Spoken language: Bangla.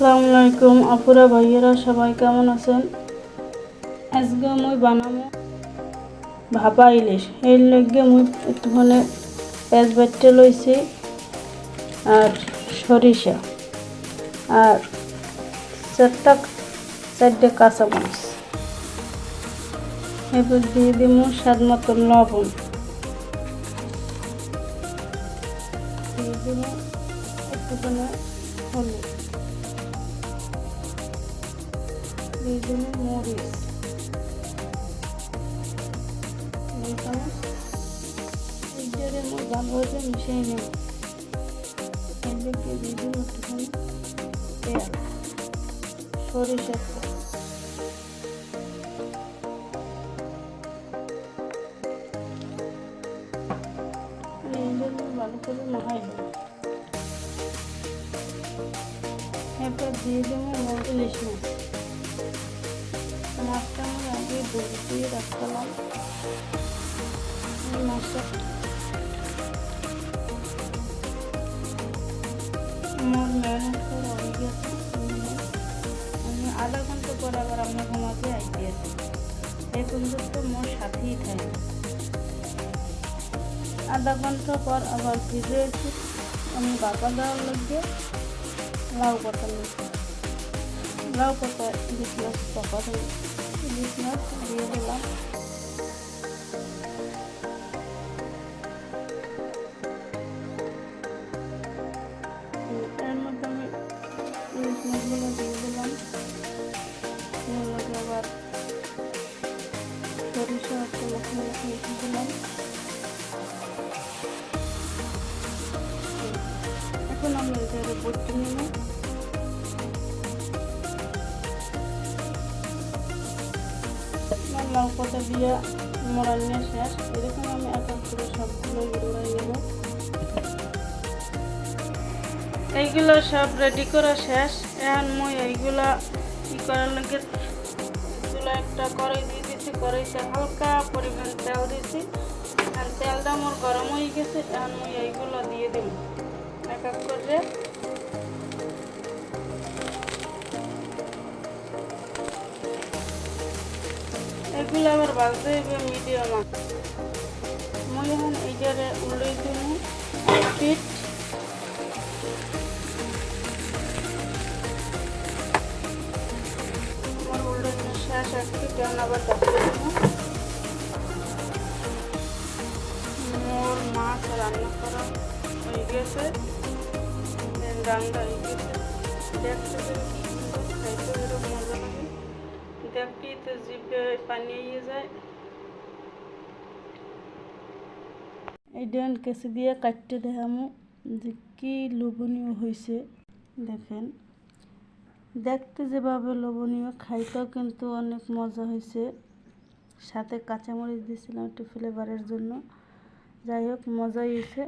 আসসালামু আলাইকুম। আপুরা ভাইয়েরা, সবাই কেমন আছেন? আজকে মুই বানাবো ভাপা ইলিশ। এর লগে মুই একটুখানি পেঁয়াজ বাটতে লইছি আর সরিষা আর চারটা, চারটে কাঁচামরিচ। এবার দিয়ে দিব স্বাদ মতো লবণ। দিয়ে দিব একটুখানি হলুদ। দিব মরিচ এইটারে মই ভালোভাবে মিশিয়ে নেব এদিকে দিব একটুখানি তেল সরিষার ভালো করে মাখাই দেবো এরপর দিয়ে দেবো মোট ইলিশ মাছ দিয়ে রাখলাম আমার মেহনত করে হয়ে গেছে আমি আধা ঘণ্টা পর আবার আপনার ঘুমাতে আইতে আছি এই পর্যন্ত মোর সাথেই থাকে আধা ঘণ্টা পর আবার ফিরে এসে আমি বাপা দেওয়ার লাগবে লাউ পাতা লাউ পাতা ইলিশ মাছ মাছ দিয়ে দিলাম এর মধ্যে আমি দিয়ে দিলাম এর মধ্যে আবার সরিষা এখন আমি এটার বটি নেব আমার পাতা দিয়ে মোড়ানো শেষ। এরকম আমি এক করে সবগুলো এইগুলো সব রেডি করা শেষ। এখন মই এইগুলা কি করার লাগে? চুলা একটা কড়াই দিয়ে দিচ্ছি কড়াইতে হালকা পরিমাণ তেল দিচ্ছি আর তেলটা আমার গরম হয়ে গেছে। এখন মই এইগুলো দিয়ে দেব এক এক করে এগুলো আবার বাজতে হবে মিডিয়াম মই এখন এইটারে উল্লাই দিব পিঠ আমার উল্টানো শেষ একটু কেন আবার মোর মাছ রান্না করা হয়ে গেছে। দেখতে মজা লাগে। দেখতেই তো জিভে যায় এই ডান কেসে দিয়ে কাটতে দেখামো যে কি লোভনীয় হয়েছে দেখেন দেখতে যেভাবে লোভনীয় খাইতেও কিন্তু অনেক মজা হয়েছে সাথে কাঁচামরিচ দিয়েছিলাম একটু ফ্লেভারের জন্য যাই হোক মজাই হয়েছে